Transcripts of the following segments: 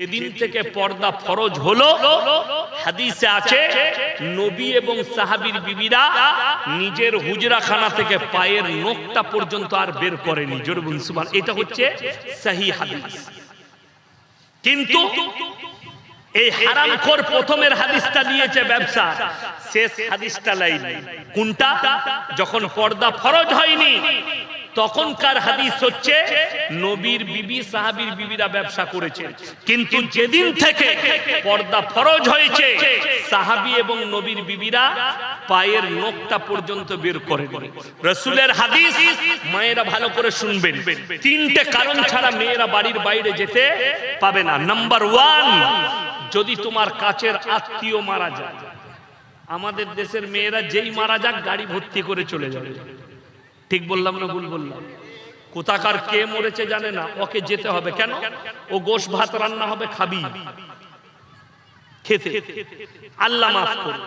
যেদিন থেকে পর্দা ফরজ হলো। হাদিসে আছে, নবী এবং সাহাবীর বিবিরা নিজের হুজরাখানা থেকে পায়ের নখটা পর্যন্ত আর বের করেনি। জোরে বলুন এটা হচ্ছে সহি হাদিস। কিন্তু এই হারামখোর প্রথমের হাদিসটা নিয়েছে ব্যবসা। শেষ হাদিসটা লাইনি। কোনটা? যখন পর্দা ফরজ হয়নি তখনকার হাদিস হচ্ছে নবীর বিবি, সাহাবীর বিবিরা ব্যবসা করেছে। কিন্তু যেদিন থেকে পর্দা ফরজ হয়েছে, সাহাবী এবং নবীর বিবিরা পায়ের নখটা পর্যন্ত বের করে রসুলের হাদিস মায়েরা ভালো করে শুনবেন। তিনটে কারণ ছাড়া মেয়েরা বাড়ির বাইরে যেতে পাবে না। নাম্বার ওয়ান, যদি তোমার কাছের আত্মীয় মারা যায়, আমাদের দেশের মেয়েরা যেই মারা যাক, গাড়ি ভর্তি করে চলে যাবে। ঠিক বললাম না ভুল বললাম? কোথাকার কে মরেছে জানে না? ওকে যেতে হবে কেন? ও গোশ ভাত রান্না হবে খাবি। খেতে। আল্লাহ মাফ করুন।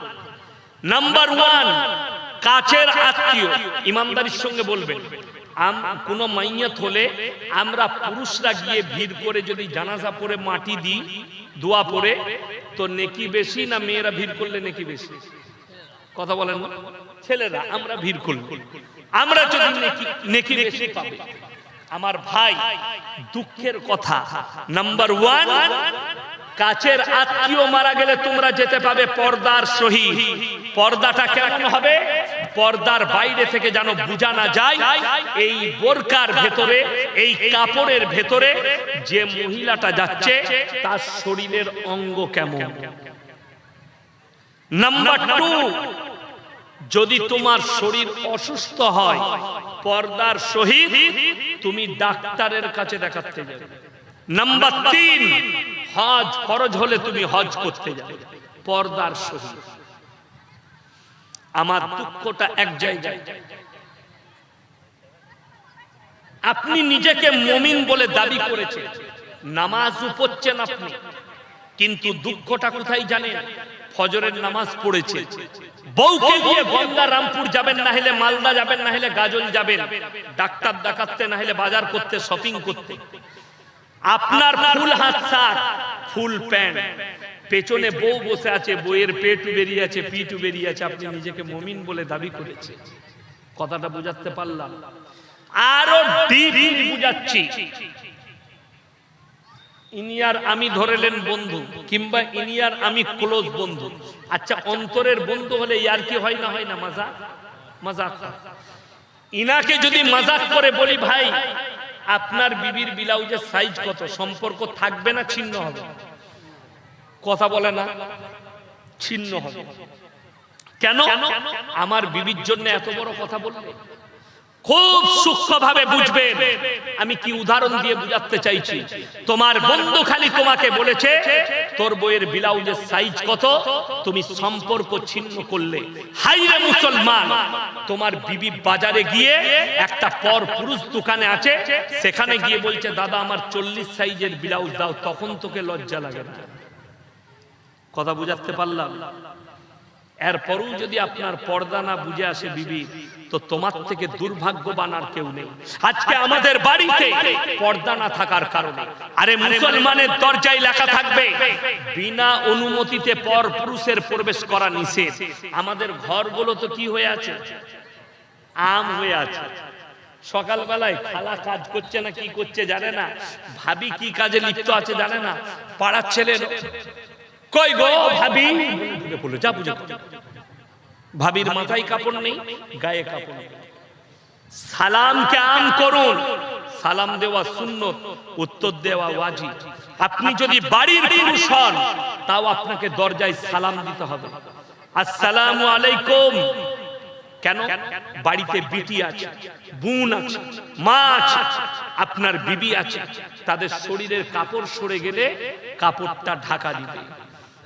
নাম্বার ওয়ান কাছের আত্মীয়। ইমানদারির সঙ্গে বলবেন, আম, কোন মাইয়াত হলে আমরা পুরুষরা গিয়ে ভিড় করে যদি জানাজা পরে মাটি দিই, দোয়া পরে তো নেকি বেশি না মেয়েরা ভিড় করলে নেকি বেশি? কথা বলেন ছেলেরা, আমরা ভিড় করব আমরা যদি নেকি বেশি পাবে। আমার ভাই দুঃখের কথা। নাম্বার ওয়ান কাছের আত্মীয় মারা গেলে তোমরা যেতে পাবে পর্দার সহি পর্দাটা কেমন হবে? পর্দার বাইরে থেকে যেন বোঝা না যায়, এই বোরকার ভেতরে, এই কাপড়ের ভেতরে যে মহিলাটা যাচ্ছে, তার শরীরের অঙ্গ কেমন? নাম্বার টু যদি তোমার শরীর অসুস্থ হয়, পর্দার সহিত তুমি ডাক্তারের কাছে দেখাতে যাবে। নাম্বার তিন, হজ ফরজ হলে তুমি হজ করতে যাবে, পর্দার সহিত। আমার দুঃখটা এক জায়গায়। আপনি নিজেকে মমিন বলে দাবি করেছেন। নামাজ পড়ছেন আপনি। কিন্তু দুঃখটা কোথায় জানেন? ফজরের নামাজ পড়েছে। বউকে দিয়ে গঙ্গা রামপুর যাবেন, না হলে মালদা যাবেন, না হলে গাজল যাবেন। ডাক্তার দেখাতে না হলে বাজার করতে শপিং করতে। আপনার ফুল হাত শার্ট ফুল প্যান্ট। পেছনে বউ বসে আছে বইয়ের পেটু বেরিয়ে আছে পিটু বেরিয়ে আছে, আপনি নিজেকে মমিন বলে দাবি করেছে কথাটা বুঝাতে পারলাম। আরও ডিপ বুঝাচ্ছি। ইনিয়ার আমি ধরেলেন বন্ধু, কিংবা ইনিয়ার আমি ক্লোজ বন্ধু। আচ্ছা অন্তরের বন্ধু হলে ইয়ার কি হয় না হয় না মজা মজাক। ইনাকে যদি মজাক করে বলি, ভাই, আপনার বিবির ব্লাউজের সাইজ কত? সম্পর্ক থাকবে না, ছিন্ন হবে? কথা বলে না, ছিন্ন হবে। কেন? আমার বিবির জন্য এত বড় কথা বলবে খুব সূক্ষ্মভাবে বুঝবেন আমি কি উদাহরণ দিয়ে বুঝাতে চাইছি? তোমার বন্ধু খালি তোমাকে বলেছে, তোর বইয়ের ব্লাউজের সাইজ কত? তুমি সম্পর্ক ছিন্ন করলে। হাইরে মুসলমান! তোমার বিবি বাজারে গিয়ে একটা পর পুরুষ দোকানে আছে, সেখানে গিয়ে বলছে, দাদা, আমার চল্লিশ সাইজের ব্লাউজ দাও, তখন তোকে লজ্জা লাগে না। কথা বুঝাতে পারলাম? এরপরও যদি আপনার পর্দা না বুঝে আসে বিবি, তো তোমার থেকে দুর্ভাগ্যবান আর কেউ নেই। আজকে আমাদের বাড়িতে পর্দা না থাকার কারণে। আরে মুসলমানের দরজায় লেখা থাকবে, বিনা অনুমতিতে পর পুরুষের প্রবেশ করা নিষেধ। আমাদের ঘরগুলো তো কি হয়ে আছে? আম হয়ে আছে। সকালবেলায় খালা কাজ করছে না, কি করছে জানে না? ভাবি কি কাজে লিপ্ত আছে জানে না? পাড়ার ছেলে কই গো ভাবি? বলে যা বুঝে ভাবির মাথায় কাপড় নেই গায়ে কাপড় নেই। সালামকে আম করুন? সালাম দেওয়া সুন্নত উত্তর দেওয়া ওয়াজি আপনি যদি বাড়ির পুরুষ হন তাও আপনাকে দরজায় সালাম দিতে হবে। আসসালামু আলাইকুম। কেন? বাড়িতে বিটি আছে বোন আছে মা আছে আপনার বিবি আছে তাদের শরীরের কাপড় সরে গেলে কাপড়টা ঢাকা দিবে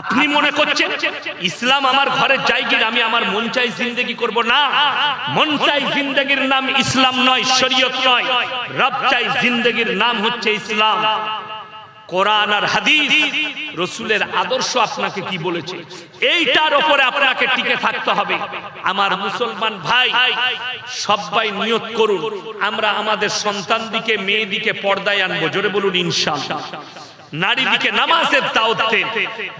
আপনি মনে করছেন ইসলাম আমার ঘরের জায়গির আমি আমার মন চাই জিন্দগি করব? না। মন চাই জিন্দগির নাম ইসলাম নয়, শরীয়ত নয়। রব চাই জিন্দগির নাম হচ্ছে ইসলাম। কোরআন আর হাদিস, রসুলের আদর্শ আপনাকে কি বলেছে? এইটার ওপরে আপনাকে টিকে থাকতে হবে। আমার মুসলমান ভাই, সবাই নিয়ত করুন। আমরা আমাদের সন্তান দিকে মেয়ে দিকে পর্দায় আনব। জোরে বলুন ইনশাআল্লাহ নারী দিকে নামাজের দাওয়াত দেন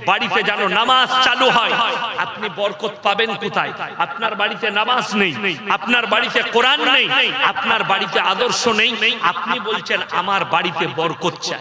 বাড়িতে যেন নামাজ চালু হয়। আপনি বরকত পাবেন কোথায়? আপনার বাড়িতে নামাজ নেই। আপনার বাড়িতে কোরআন নেই। আপনার বাড়িতে আদর্শ নেই। আপনি বলছেন, আমার বাড়িতে বরকত চাই।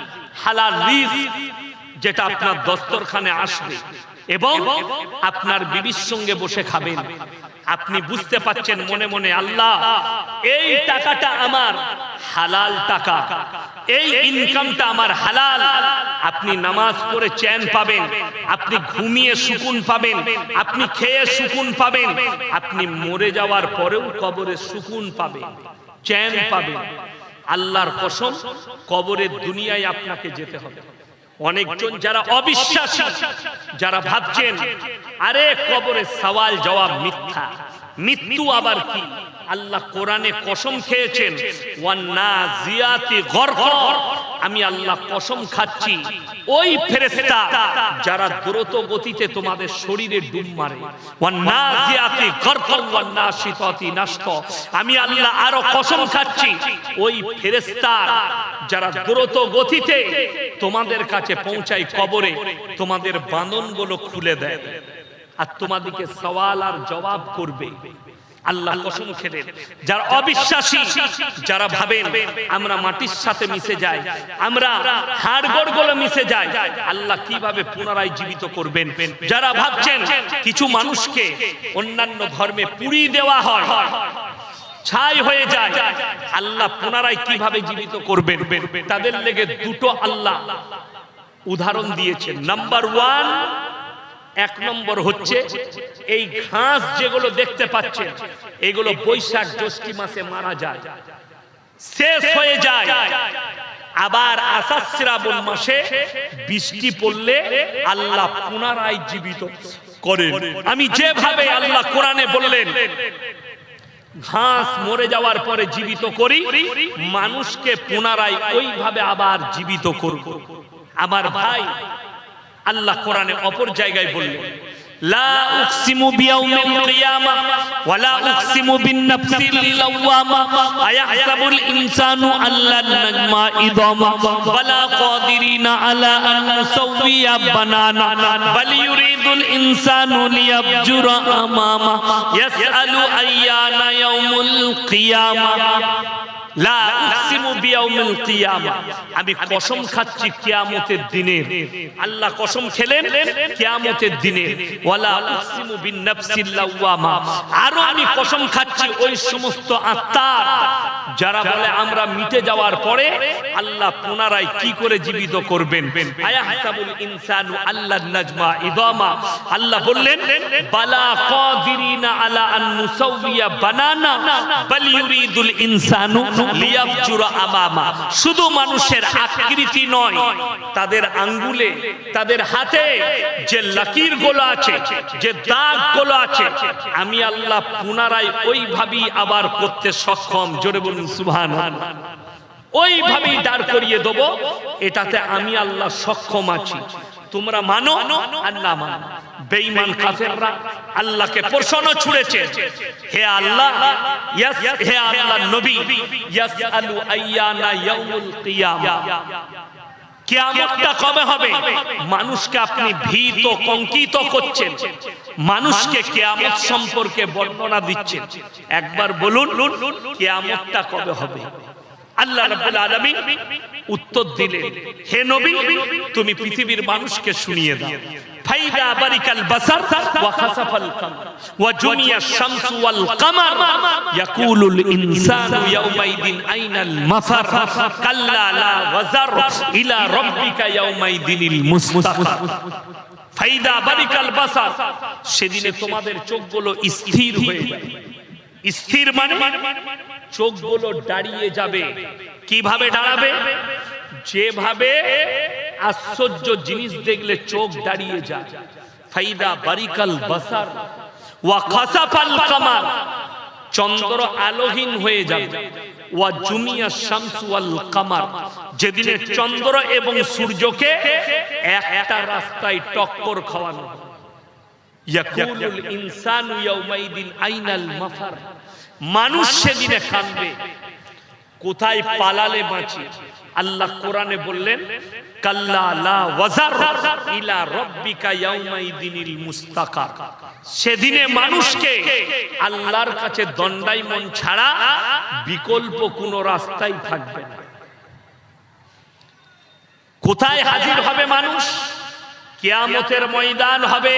হালাল রিজ যেটা আপনার দস্তরখানে আসবে এবং আপনার বিবির সঙ্গে বসে খাবেন। আপনি বুঝতে পাচ্ছেন মনে মনে, আল্লাহ, এই টাকাটা আমার হালাল টাকা, এই ইনকামটা আমার হালাল। আপনি নামাজ পড়ে চ্যান পাবেন, আপনি ঘুমিয়ে সুকুন পাবেন, আপনি খেয়ে সুকুন পাবেন, আপনি মরে যাওয়ার পরেও কবরে সুকুন পাবেন, চ্যান পাবেন। আল্লাহর কসম, কবরের দুনিয়ায় আপনাকে যেতে হবে। অনেকজন যারা অবিশ্বাস, যারা ভাবছেন, আরে কবরে সওয়াল জবাব মিথ্যা। মৃত্যু আবার কি? আল্লাহ কোরআনে কসম খেয়েছেন, ওয়ান্নাজিয়াতি গরকর আমি আল্লাহ কসম খাচ্ছি, ওই ফেরেশতা যারা দ্রুত গতিতে তোমাদের শরীরে ডুব মারে। আমি আল্লাহ আরও কসম খাচ্ছি, ওই ফেরেশতা যারা দ্রুত গতিতে তোমাদের কাছে পৌঁছায় কবরে, তোমাদের বাঁধনগুলো খুলে দেয়। আর তোমাদেরকে সওয়াল আর জবাব করবে। আল্লাহ কসম খেলেন। যারা অবিশ্বাসী, যারা ভাবেন, আমরা মাটির সাথে মিশে যাই, আমরা হাড়গড়গুলো মিশে যাই, আল্লাহ কীভাবে পুনরায় জীবিত করবেন? যারা ভাবছেন কিছু মানুষকে অন্যান্য ধর্মে পুড়িয়ে দেওয়া হয়, ছাই হয়ে যায়, আল্লাহ পুনরায় কীভাবে জীবিত করবেন? তাদের লেগে দুটো আল্লাহ উদাহরণ দিয়েছেন। নাম্বার ওয়ান এক নম্বর হচ্ছে এই ঘাস যেগুলো দেখতে পাচ্ছেন, এগুলো বৈশাখ জ্যৈষ্ঠী মাসে মারা যায়। শেষ হয়ে যায়। আবার আষাঢ় শ্রাবণ মাসে বৃষ্টি পড়লে আল্লাহ পুনরায় জীবিত করে আমি যেভাবে আল্লাহ কোরআনে বললেন, ঘাস মরে যাওয়ার পরে জীবিত করি, মানুষকে পুনরায় ওইভাবে আবার জীবিত করব। আমার ভাই আল্লাহ কোরআনে অপর জায়গায় বললেন লা উকসিমু বিয়াউমিল কিয়ামা ওয়ালা উকসিমু বিন-নাফসিল লাওয়ামা আয়াহসাবুল ইনসানু আল্লান নাজমা ইদামা ওয়ালা কাদিরিনা আলা আন নুসাওয়িয়া বানানা বাল ইউরিদুল ইনসানু লিয়াবজুরা আমামা ইয়াসআলু আইয়ানা ইয়াউমুল কিয়ামা। আমি কসম খাচ্ছি কেয়ামতের দিনে। আল্লাহ কসম খেলেন কেয়ামতের দিনে। আরও আমি কসম খাচ্ছি ওই সমস্ত আত্মার। যারা বলে আমরা মিটে যাওয়ার পরে আল্লাহ পুনরায় কি করে জীবিত করবেন? আল্লাহ বললেন শুধু মানুষের আকৃতি নয়, তাদের আঙ্গুলে, তাদের হাতে যে লাকির গোলা আছে, যে দাগগুলো আছে, আমি আল্লাহ পুনরায় ওইভাবেই আবার করতে সক্ষম। জোরে বলুন সুবহান ওইভাবেই দাঁড় করিয়ে দেব, এটাতে আমি আল্লাহ সক্ষম আছি। তোমরা মানো না মানো। বেঈমান কাফেররা আল্লাহকে প্রশ্ন ছুড়েছে। হে আল্লাহ, ইয়াস, হে আল্লাহ নবী, ইয়াসআলু আইয়ানা ইয়াউমুল কিয়ামা। কিয়ামতটা কবে হবে? মানুষকে আপনি ভীত কঙ্কিত করছেন। মানুষকে কিয়ামত সম্পর্কে বর্ণনা দিচ্ছেন। একবার বলুন, কিয়ামতটা কবে হবে? আল্লাহ রাব্বুল আলামিন উত্তর দিলেন, হে নবী, তুমি পৃথিবীর মানুষকে শুনিয়ে দাও। ফাইদা বারিকাল বাসার ওয়া খাসাফাল ওয়া জুমিয়া শামসু ওয়াল কামার ইয়াকুলুল ইনসানু ইয়াউমাইদিন আইনাল মাফার কাল্লা লা ওয়াজার ইলা রাব্বিকা ইয়াউমাইদিনিল মুস্তাকার ফাইদা বারিকাল বাসার, সেদিনে তোমাদের চোখগুলো স্থির হয়ে যাবে স্থির মানে? চোখগুলো দাঁড়িয়ে যাবে। কীভাবে দাঁড়াবে? যেভাবে আশ্চর্য জিনিস দেখলে চোখ দাঁড়িয়ে যায়। ফাইদা বারিকাল বাসার ওয়া খাসাফাল কামার। চন্দ্র আলোহীন হয়ে যাবে। ওয়া জুমিয়া শামসু ওয়াল কামার। যেদিনে চন্দ্র এবং সূর্যকে একটা রাস্তায় টক্কর খাওয়ানো। ইয়াকুলুল ইনসানু ইয়াউমাইদিন আইনাল মাফার। মানুষ সেদিনে কাঁদবে। কোথায় পালালে বাঁচি? আল্লাহ কোরআনে বললেন সেদিনে মানুষকে আল্লাহর কাছে দণ্ডাইমন ছাড়া বিকল্প কোনো রাস্তাই থাকবে না। কোথায় হাজির হবে মানুষ? কেয়ামতের ময়দান হবে।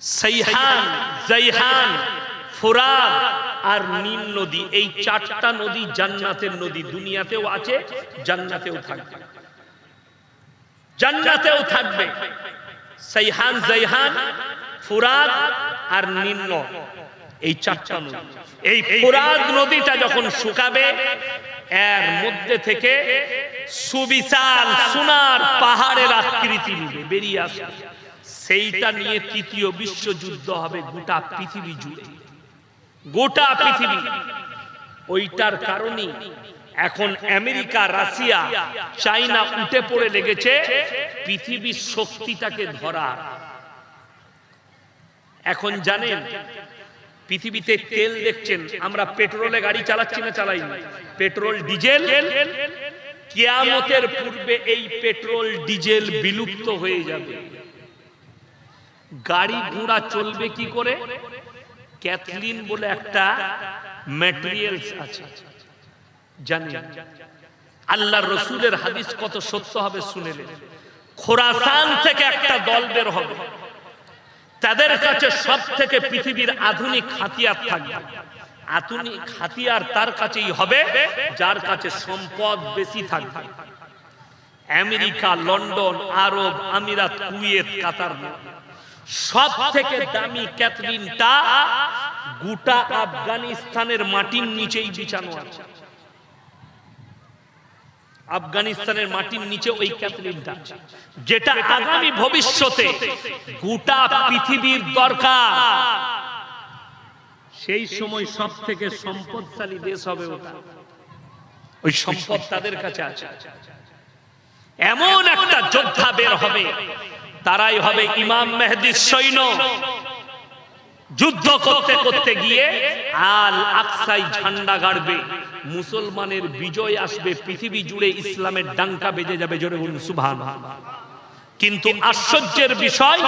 সাইহান জাইহান ফোরাদ আর নীল নদী। এই চারটা নদী জান্নাতের নদী। দুনিয়াতেও আছে, জান্নাতেও থাকবে। জান্নাতেও থাকবে। সাইহান জাইহান ফুরাদ আর নীল এই চারটা নদী। এই ফুরাদ নদীটা যখন শুকাবে, এর মধ্যে থেকে সুবিশাল, সোনার পাহাড়ের আকৃতি নিবে বেরিয়ে আসবে। সেইটা নিয়ে তৃতীয় বিশ্বযুদ্ধ হবে গোটা পৃথিবী জুড়ে। গোটা পৃথিবী। ওইটার কারণে এখন আমেরিকা রাশিয়া চাইনা উঠে পড়ে লেগেছে পৃথিবীর শক্তিটাকে ধরা। এখন জানেন পৃথিবীতে তেল দেখছেন আমরা পেট্রোলে গাড়ি চালাচ্ছি না চালাই। Petrol diesel. কিয়ামতের পূর্বে এই পেট্রোল ডিজেল বিলুপ্ত হয়ে যাবে। গাড়ি ঘোড়া চলবে কি করে? ক্যাথলিন বলে একটা ম্যাটেরিয়ালস আছে। জানি আল্লাহ রসুলের হাদিস কত সত্য হবে শুনেলেন খোরাসান থেকে একটা দল বের হবে। তাদের কাছে সব থেকে পৃথিবীর আধুনিক হাতিয়ার থাকবে। আধুনিক হাতিয়ার তার কাছেই হবে, যার কাছে সম্পদ বেশি থাকবে। আমেরিকা, লন্ডন, আরব, আমিরাত, কুয়েত, কাতার। সব থেকে দামি ক্যাথলিনটা গোটা আফগানিস্তানের মাটির নিচেই বিছানো আছে। আফগানিস্তানের মাটির নিচে ওই ক্যাথলিনটা আছে। যেটা আগামী ভবিষ্যতে গোটা পৃথিবীর দরকার। সেই সময় সব থেকে সম্পদশালী দেশ হবে ওটা। ওই সম্পদ তাদের কাছে আছে। এমন একটা যোদ্ধা বের হবে তারাই হবে ইমাম মেহেদির সৈন্য। যুদ্ধ করতে করতে গিয়ে আল আকসাই ঝান্ডা গাড়বে। মুসলমানের বিজয় আসবে, পৃথিবী জুড়ে ইসলামের ডাঙ্কা বেজে যাবে, জোরে বলুন সুবহান কিন্তু আশ্চর্যের বিষয়,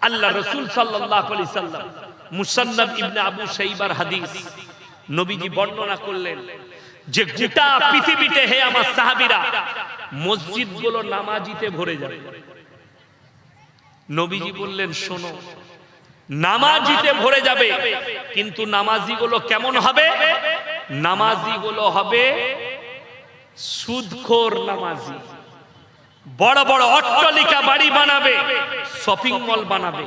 আল্লাহ রসুল সাল্লাম মুসান্নাদ ইবনে আবু শাইবার হাদিস নবীজি বর্ণনা করলেন যে গোটা পৃথিবীতে হে আমার সাহাবীরা মসজিদগুলো নামাজিতে ভরে যাবে। নবীজি বললেন, শোনো, নামাজিতে ভরে যাবে, কিন্তু নামাজিগুলো কেমন হবে? নামাজিগুলো হবে সুদখোর নামাজি। বড় বড় অট্টালিকা বাড়ি বানাবে, শপিং মল বানাবে।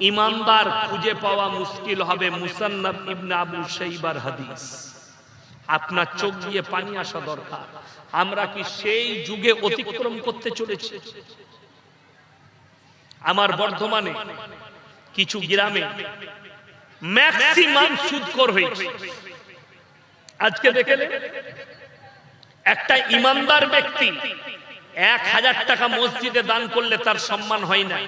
ইমানদার খুঁজে পাওয়া মুশকিল হবে মুসান্নাব ইবনে আবু শাইবার হাদিস। আপনার চোখ দিয়ে পানি আসা দরকার। আমরা কি সেই যুগে অতিক্রম করতে চলেছি? আমার বর্ধমানে কিছু গ্রামে ম্যাক্সিমাম সুদকর হয়েছে। আজকে দেখেলে একটা ইমানদার ব্যক্তি এক হাজার টাকা মসজিদে দান করলে তার সম্মান হয় না।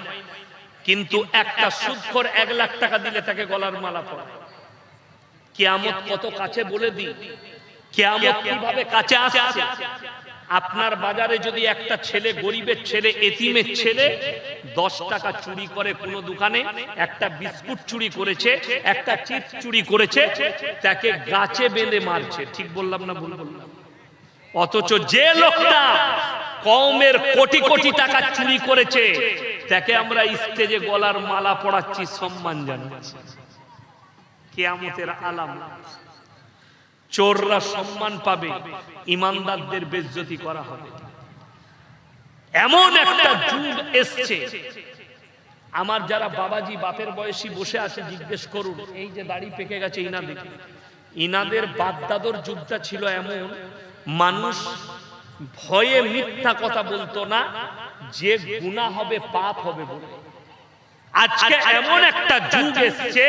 কিন্তু একটা সুদখোর এক লাখ টাকা দিলে তাকে গলার মালা পড়ায় কেয়ামত কত কাছে বলে দিই? কেয়ামত কীভাবে কাছে আসছে আপনার বাজারে যদি একটা ছেলে গরিবের ছেলে এতিমের ছেলে দশ টাকা চুরি করে কোনো দোকানে একটা বিস্কুট চুরি করেছে একটা চিপস চুরি করেছে তাকে গাছে বেঁধে মারছে। ঠিক বললাম না ভুল বললাম? অথচ যে লোকটা কমের কোটি কোটি টাকা চুরি করেছে তাকে আমরা স্টেজে গলার মালা পড়াচ্ছি সম্মান জানাচ্ছি। কেয়ামতের আলাম চোররা সম্মান পাবে ইমানদারদের বেজ্জতি করা হবে। এমন একটা যুগ এসছে। আমার যারা বাবাজি বাপের বয়সী বসে আছে জিজ্ঞেস করুন এই যে দাড়ি পেকে গেছে ইনাদের। ইনাদের বাদদাদর যুগটা ছিল এমন মানুষ ভয়ে মিথ্যা কথা বলতো না যে গুণা হবে পাপ হবে বলে। আজকে এমন একটা যুগ এসছে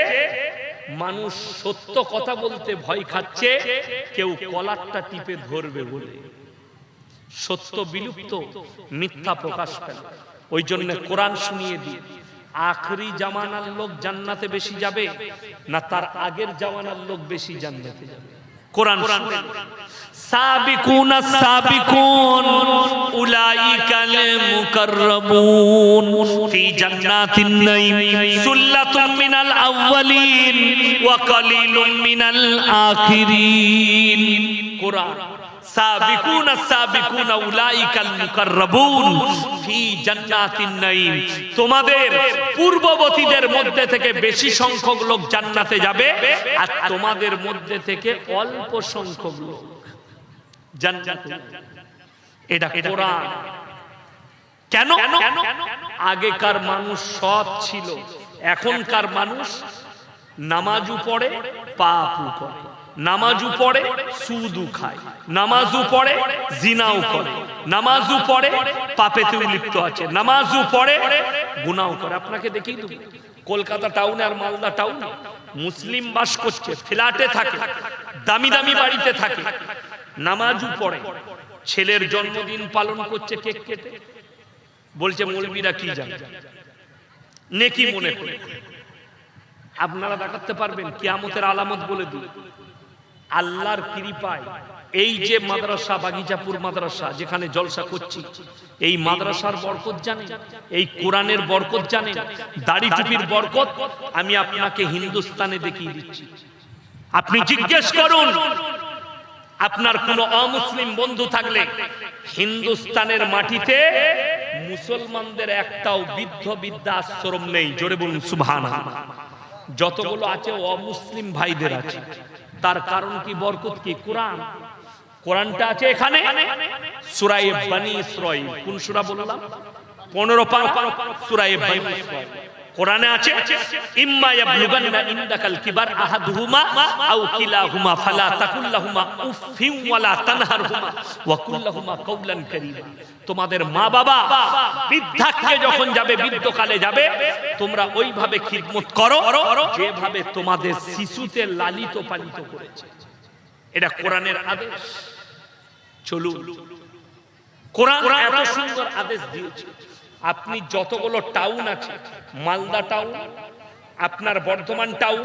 মানুষ সত্য কথা বলতে ভয় খাচ্ছে, কেউ কলারটা টিপে ধরবে বলে। সত্য বিলুপ্ত, মিথ্যা প্রকাশ পেল। ওই জন্য কোরআন শুনিয়ে দিয়ে, আখরি জামানার লোক জান্নাতে বেশি যাবে না তার আগের জামানার লোক বেশি জান্নাতে যাবে। কোরআন সাবিকুন সাবিকুন উলাইকাল মুকাররাবুন ফি জান্নাতিন নাঈম সুল্লাতুম মিনাল আউয়ালিন ওয়া কালিলুম মিনাল আখিরিন। কোরআন। সাবিকুন সাবিকুন উলাইকাল মুকাররাবুন ফি জান্নাতিন নাঈম। তোমাদের পূর্ববর্তীদের মধ্যে থেকে বেশি সংখ্যক লোক জান্নাতে যাবে আর তোমাদের মধ্যে থেকে অল্প সংখ্যক লোক জান্নাতে। এটা কোরআন। কেন? আগেকার মানুষ সৎ ছিল এখনকার মানুষ নামাজও পড়ে পাপু করে। নামাজু পড়ে সুদু খায়। নামাজু পড়ে, জিনাও করে। নামাজু পড়ে পাপেতে লিপ্ত আছে। নামাজু পড়ে গুনাও করে। আপনাকে দেখেই তো কলকাতা টাউনে আর মালদা টাউন মুসলিম বাস করছে, ফ্ল্যাটে থাকে, দামি দামি বাড়িতে থাকে। নামাজও পড়ে। ছেলের জন্মদিন পালন করছে কেক কেটে। বলছে, মৌলবীরা কি জানে? নেকি মনে করে। আপনারা দেখাতে পারবেন, কিয়ামতের আলামত বলে দিই। আল্লাহর কৃপায়। এই যে মাদ্রাসা, বাগিচাপুর মাদ্রাসা, যেখানে জলসা করছি, এই মাদ্রাসার বরকত জানে এই কোরআনের বরকত জানে দাড়ি টুপির বরকত আমি আপনাকে হিন্দুস্তানে দেখিয়ে দিচ্ছি। আপনি জিজ্ঞেস করুন, আপনার কোন অমুসলিম বন্ধু থাকলে হিন্দুস্তানের মাটিতে মুসলমানদের একটাও বৃদ্ধ বিদ্যা আশ্রম নেই। জোরে বলুন সুবহান যতগুলো আছে অমুসলিম ভাইদের আছে। তার কারণ কি, বরকত কি? কোরআন। কোরআনটা আছে এখানে। সুরাই বানি ইসরাইল। কোন সূরা বললাম? 15 পারা। সুরাই বানি ইসরাইল। কোরআনে আছে, ইম্মা ইয়াবলুগান্না ইনদাকাল কিবার আহাদুহুমা আও কিলাহুমা ফালা তাকুল লাহুমা উফিন ওয়ালা তানহারহুমা ওয়া কুল লাহুমা কাওলান কারীমা। তোমাদের মা বাবা বৃদ্ধাক্যে যখন যাবে, বৃদ্ধকালে যাবে, তোমরা ওইভাবে খিদমত করো, যেভাবে তোমাদের শিশুতে লালিত পালিত করেছে। এটা কোরআনের আদেশ। চলুন। কোরআন এত সুন্দর আদেশ দিয়েছে। আপনি যতগুলো টাউন আছে, মালদা টাউন, আপনার বর্ধমান টাউন,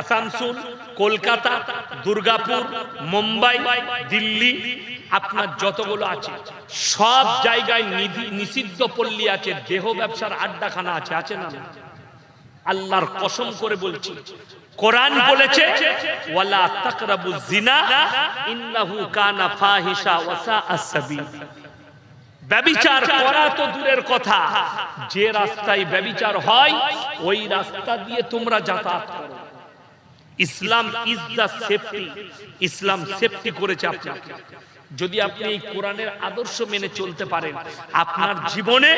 আসানসোল, কলকাতা, দুর্গাপুর, মুম্বাই, দিল্লি, আপনার যতগুলো আছে, সব জায়গায় নিষিদ্ধ পল্লী আছে, দেহ ব্যবসার আড্ডাখানা আছে আছে না? আল্লাহর কসম করে বলছি, কোরআন বলেছে, ওয়ালা তাকরাবু জিনা, ইন্নাহু কানা ফাহিশা ওয়া সাআ ব্যবিচার করা তো দূরের কথা। যে রাস্তায় ব্যবিচার হয় ওই রাস্তা দিয়ে তোমরা যাতায়াত করো। ইসলাম ইজ দা সেফটি ইসলাম সেফটি করেছে আপনাকে। যদি আপনি এই কোরআনের আদর্শ মেনে চলতে পারেন আপনার জীবনে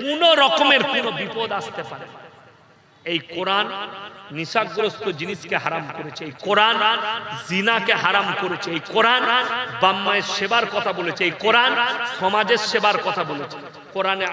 কোন রকমের কোনো বিপদ আসতে পারে না। এই কোরআন নিশাগ্রস্ত জিনিসকে হারাম করেছে, এই কোরআন জিনাকে হারাম করেছে, এই কোরআন বাম্মায়ের সেবার কথা বলেছে, এই কোরআন সমাজের সেবার কথা বলেছে। কোরআনে